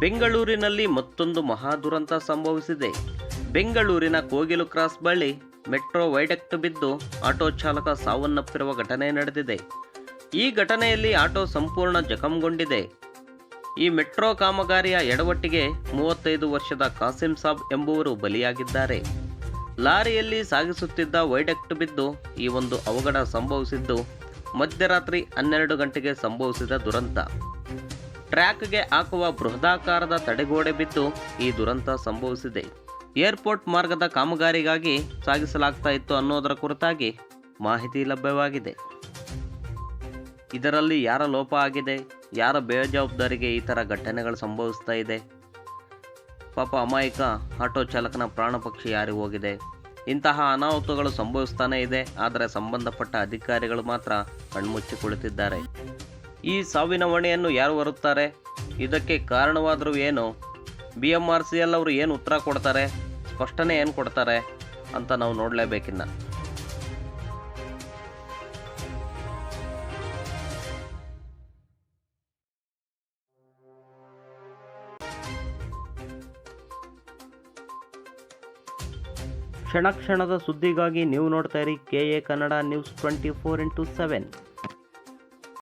ಬೆಂಗಳೂರಿನಲ್ಲಿ ಮತ್ತೊಂದು ಮಹಾದುರಂತ ಸಂಭವಿಸಿದೆ. ಬೆಂಗಳೂರಿನ ಕೋಗಿಲು ಕ್ರಾಸ್ ಬಳಿ ಮೆಟ್ರೋ ವೈಡಕ್ಟ್ ಬಿದ್ದು ಆಟೋ ಚಾಲಕ ಸಾವನ್ನಪ್ಪಿರುವ ಘಟನೆ ನಡೆದಿದೆ. ಈ ಘಟನೆಯಲ್ಲಿ ಆಟೋ ಸಂಪೂರ್ಣ ಜಖಂಗೊಂಡಿದೆ. ಈ ಮೆಟ್ರೋ ಕಾಮಗಾರಿಯ ಎಡವಟ್ಟಿಗೆ ಮೂವತ್ತೈದು ವರ್ಷದ ಕಾಸಿಂ ಸಾಬ್ ಎಂಬುವರು ಬಲಿಯಾಗಿದ್ದಾರೆ. ಲಾರಿಯಲ್ಲಿ ಸಾಗಿಸುತ್ತಿದ್ದ ವೈಡಕ್ಟ್ ಬಿದ್ದು ಈ ಒಂದು ಅವಘಡ ಸಂಭವಿಸಿದ್ದು ಮಧ್ಯರಾತ್ರಿ ಹನ್ನೆರಡು ಗಂಟೆಗೆ ಸಂಭವಿಸಿದ ದುರಂತ. ಟ್ರ್ಯಾಕ್ಗೆ ಹಾಕುವ ಬೃಹದಾಕಾರದ ತಡೆಗೋಡೆ ಬಿದ್ದು ಈ ದುರಂತ ಸಂಭವಿಸಿದೆ. ಏರ್ಪೋರ್ಟ್ ಮಾರ್ಗದ ಕಾಮಗಾರಿಗಾಗಿ ಸಾಗಿಸಲಾಗ್ತಾ ಇತ್ತು ಅನ್ನೋದರ ಕುರಿತಾಗಿ ಮಾಹಿತಿ ಲಭ್ಯವಾಗಿದೆ. ಇದರಲ್ಲಿ ಯಾರ ಲೋಪ ಆಗಿದೆ, ಯಾರ ಬೇಜವಾಬ್ದಾರಿಗೆ ಈ ಥರ ಘಟನೆಗಳು ಸಂಭವಿಸ್ತಾ ಇದೆ. ಪಾಪ ಅಮಾಯಕ ಆಟೋ ಚಾಲಕನ ಪ್ರಾಣಪಕ್ಷಿ ಯಾರಿ ಹೋಗಿದೆ. ಇಂತಹ ಅನಾಹುತಗಳು ಸಂಭವಿಸ್ತಾನೇ ಇದೆ, ಆದರೆ ಸಂಬಂಧಪಟ್ಟ ಅಧಿಕಾರಿಗಳು ಮಾತ್ರ ಕಣ್ಮುಚ್ಚಿ ಈ ಸಾವಿನ ಹೊಣೆಯನ್ನು ಯಾರು ಹೊರುತ್ತಾರೆ? ಇದಕ್ಕೆ ಕಾರಣವಾದರೂ ಏನು? B M R C L ಅವರು ಏನು ಉತ್ತರ ಕೊಡ್ತಾರೆ? ಸ್ಪಷ್ಟನೆ ಏನು ಕೊಡ್ತಾರೆ ಅಂತ ನಾವು ನೋಡಲೇಬೇಕಿನ್ನ. ಕ್ಷಣ ಕ್ಷಣದ ಸುದ್ದಿಗಾಗಿ ನೀವು ನೋಡ್ತಾ ಇರಿ K A Kannada news twenty four into seven.